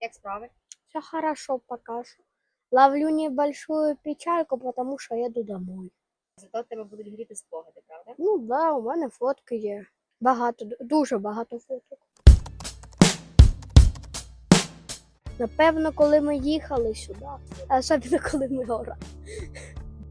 Як справи? Все хорошо пока что. Ловлю небольшую печальку, потому что еду домой. Зато в тебе будуть гріти спогади, правда? Ну да, у мене фотки є. Багато, дуже багато фоток. Напевно, коли ми їхали сюди, а особливо коли ми гора.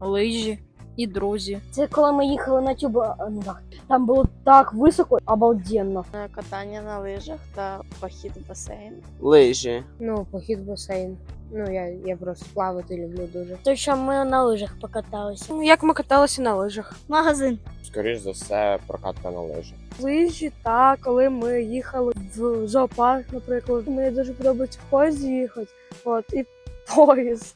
лижі і друзі. Це коли ми їхали на тюбангах. Там було так високо, обалденно. Катання на лижах та похід в басейн. Лижі. Ну, похід в басейн. Ну, я, я просто плавати люблю дуже. То, що ми на лижах покаталися. Ну, Як ми каталися на лижах? Магазин. Скоріш за все, прокатка на лижах. лижі, та коли ми їхали в зоопарк, наприклад. Мені дуже подобається в поїзді їхати. От, і поїзд.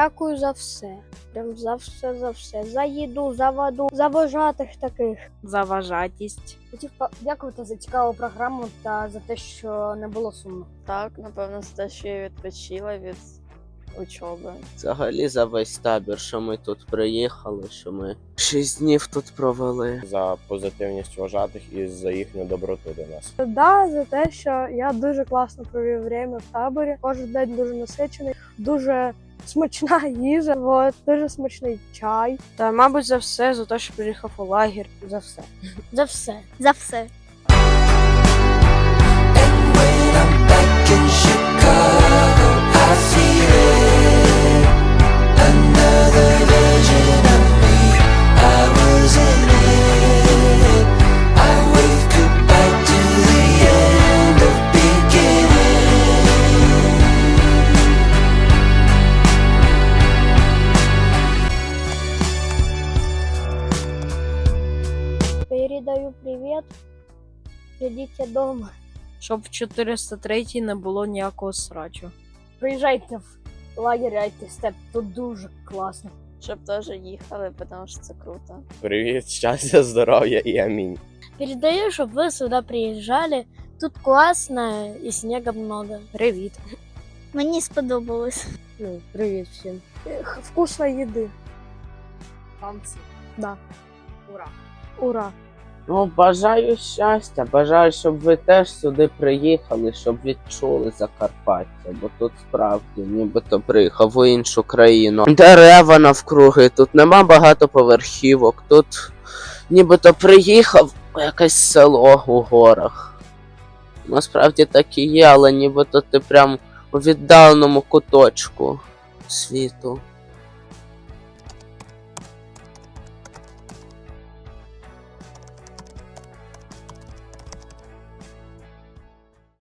Дякую за все. Прям за все, за все. За їду, за воду, за вожатих таких. Заважатість. Хотів подякувати за цікаву програму та за те, що не було сумно. Так, напевно, за те, що я відпочила від учоби. Взагалі за весь табір, що ми тут приїхали, що ми шість днів тут провели. За позитивність вважатих і за їхню доброту до нас. Да, за те, що я дуже класно провів время в таборі. Кожен день дуже насичений, дуже смачна їжа, от, дуже смачний чай. Та, мабуть, за все, за те, що приїхав у лагер, За все. За все. За все. Передаю привіт. Сидіть вдома. Щоб в 403 не було ніякого срачу. Приїжджайте в лагерь Айтістеп, тут дуже класно. Щоб теж їхали, тому що це круто. Привіт, щастя, здоров'я і амінь. Передаю, щоб ви сюди приїжджали. Тут класно і снега много. Привіт. Мені сподобалось. Ну, привіт всім. Вкусної їди. Танці. Да. Ура! Ура! Ну, бажаю щастя, бажаю, щоб ви теж сюди приїхали, щоб відчули Закарпаття, бо тут справді нібито приїхав у іншу країну. Дерева навкруги, тут нема багатоповерхівок, тут нібито приїхав якесь село у горах. Насправді так і є, але нібито ти прям у віддаленому куточку світу.